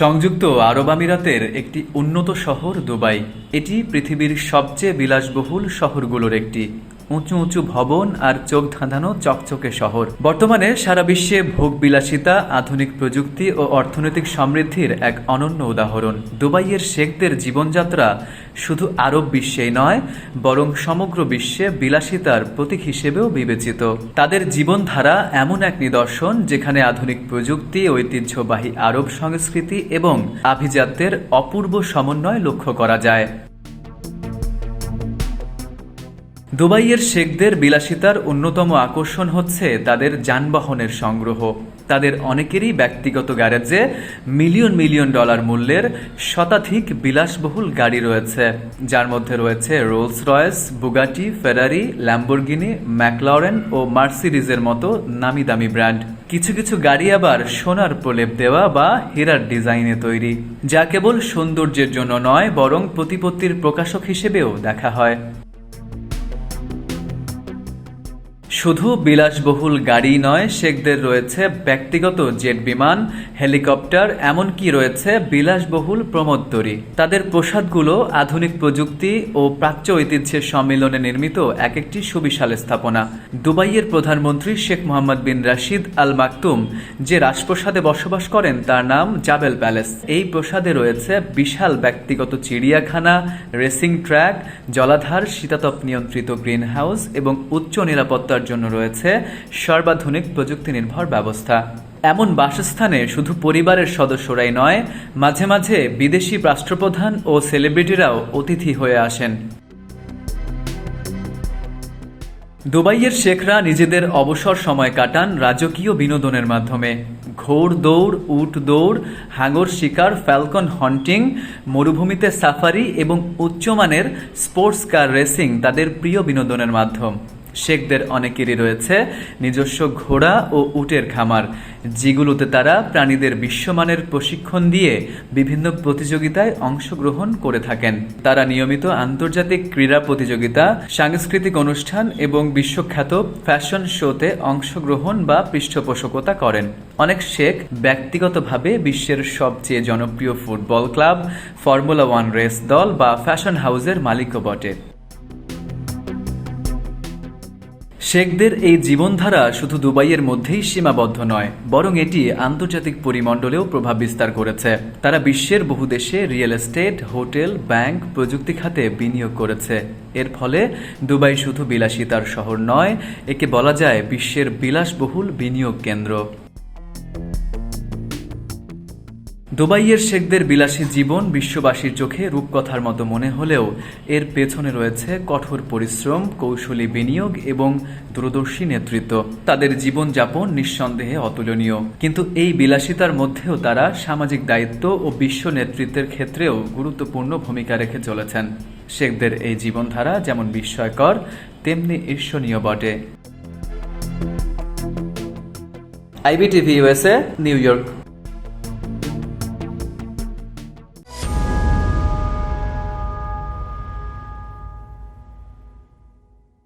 সংযুক্ত আরব আমিরাতের একটি উন্নত শহর দুবাই। এটি পৃথিবীর সবচেয়ে বিলাসবহুল শহরগুলোর একটি। উঁচু উঁচু ভবন আর চোখ ধাঁধানো চকচকে শহর। বর্তমানে সারা বিশ্বে ভোগ বিলাসিতা আধুনিক প্রযুক্তি ও অর্থনৈতিক সমৃদ্ধির এক অনন্য উদাহরণ। দুবাইয়ের শেখদের জীবনযাত্রা শুধু আরব বিশ্বেই নয়, বরং সমগ্র বিশ্বে বিলাসিতার প্রতীক হিসেবেও বিবেচিত। তাদের জীবনধারা এমন এক নিদর্শন যেখানে আধুনিক প্রযুক্তি, ঐতিহ্যবাহী আরব সংস্কৃতি এবং আভিজাত্যের অপূর্ব সমন্বয় লক্ষ্য করা যায়। দুবাইয়ের শেখদের বিলাসিতার অন্যতম আকর্ষণ হচ্ছে তাদের যানবাহনের সংগ্রহ। তাদের অনেকেরই ব্যক্তিগত গ্যারেজে মিলিয়ন মিলিয়ন ডলার মূল্যের শতাধিক বিলাসবহুল গাড়ি রয়েছে, যার মধ্যে রয়েছে Rolls Royce Bugatti Ferrari Lamborghini McLaren ও মার্সিডিজের মতো নামি দামি ব্র্যান্ড। কিছু কিছু গাড়ি আবার সোনার প্রলেপ দেওয়া বা হীরার ডিজাইনে তৈরি, যা কেবল সৌন্দর্যের জন্য নয়, বরং প্রতিপত্তির প্রকাশক হিসেবেও দেখা হয়। শুধু বিলাসবহুল গাড়ি নয়, শেখদের রয়েছে ব্যক্তিগত জেট বিমান, হেলিকপ্টার, এমনকি রয়েছে বিলাসবহুল প্রমোদতরী তাদের প্রসাদগুলো আধুনিক প্রযুক্তি ও প্রাচ্য ঐতিহ্যের সম্মিলনে নির্মিত এক একটি সুবিশাল স্থাপনা। দুবাইয়ের প্রধানমন্ত্রী শেখ মোহাম্মদ বিন রাশিদ আল মাকতুম যে রাজপ্রসাদে বসবাস করেন, তার নাম জাবেল প্যালেস। এই প্রসাদে রয়েছে বিশাল ব্যক্তিগত চিড়িয়াখানা, রেসিং ট্র্যাক, জলাধার, শীতাতপ নিয়ন্ত্রিত গ্রিন হাউস এবং উচ্চ নিরাপত্তার জন্য রয়েছে সর্বাধুনিক প্রযুক্তি নির্ভর ব্যবস্থা। এমন বাসস্থানে শুধু পরিবারের সদস্যরাই নয়, মাঝে মাঝে বিদেশি রাষ্ট্রপ্রধান ও সেলিব্রিটিরাও অতিথি হয়ে আসেন। দুবাইয়ের শেখরা নিজেদের অবসর সময় কাটান রাজকীয় বিনোদনের মাধ্যমে। ঘোড় দৌড়, উট দৌড়, হাঙর শিকার, ফ্যালকন হন্টিং, মরুভূমিতে সাফারি এবং উচ্চমানের স্পোর্টস কার রেসিং তাদের প্রিয় বিনোদনের মাধ্যম। শেখদের অনেকেরই রয়েছে নিজস্ব ঘোড়া ও উটের খামার, যেগুলোতে তারা প্রাণীদের বিশ্বমানের প্রশিক্ষণ দিয়ে বিভিন্ন প্রতিযোগিতায় অংশগ্রহণ করে থাকেন। তারা নিয়মিত আন্তর্জাতিক ক্রীড়া প্রতিযোগিতা, সাংস্কৃতিক অনুষ্ঠান এবং বিশ্বখ্যাত ফ্যাশন শোতে অংশগ্রহণ বা পৃষ্ঠপোষকতা করেন। অনেক শেখ ব্যক্তিগতভাবে বিশ্বের সবচেয়ে জনপ্রিয় football club, formula one race দল বা ফ্যাশন হাউসের মালিকও বটে। শেখদের এই জীবনধারা শুধু দুবাইয়ের মধ্যেই সীমাবদ্ধ নয়, বরং এটি আন্তর্জাতিক পরিমণ্ডলেও প্রভাব বিস্তার করেছে। তারা বিশ্বের বহু দেশে রিয়েল এস্টেট, হোটেল, ব্যাংক, প্রযুক্তি খাতে বিনিয়োগ করেছে। এর ফলে দুবাই শুধু বিলাসিতার শহর নয়, একে বলা যায় বিশ্বের বিলাসবহুল বিনিয়োগ কেন্দ্র। দুবাইয়ের শেখদের বিলাসী জীবন বিশ্ববাসীর চোখে রূপকথার মতো মনে হলেও এর পেছনে রয়েছে কঠোর পরিশ্রম, কৌশলী বিনিয়োগ এবং দূরদর্শী নেতৃত্ব। তাদের জীবনযাপন নিঃসন্দেহে অতুলনীয়। কিন্তু এই বিলাসিতার মধ্যেও তারা সামাজিক দায়িত্ব ও বিশ্ব নেতৃত্বের ক্ষেত্রেও গুরুত্বপূর্ণ ভূমিকা রেখে চলেছেন। শেখদের এই জীবনধারা যেমন বিস্ময়কর, তেমনি ঈর্ষণীয় বটে। IBTV USA New York.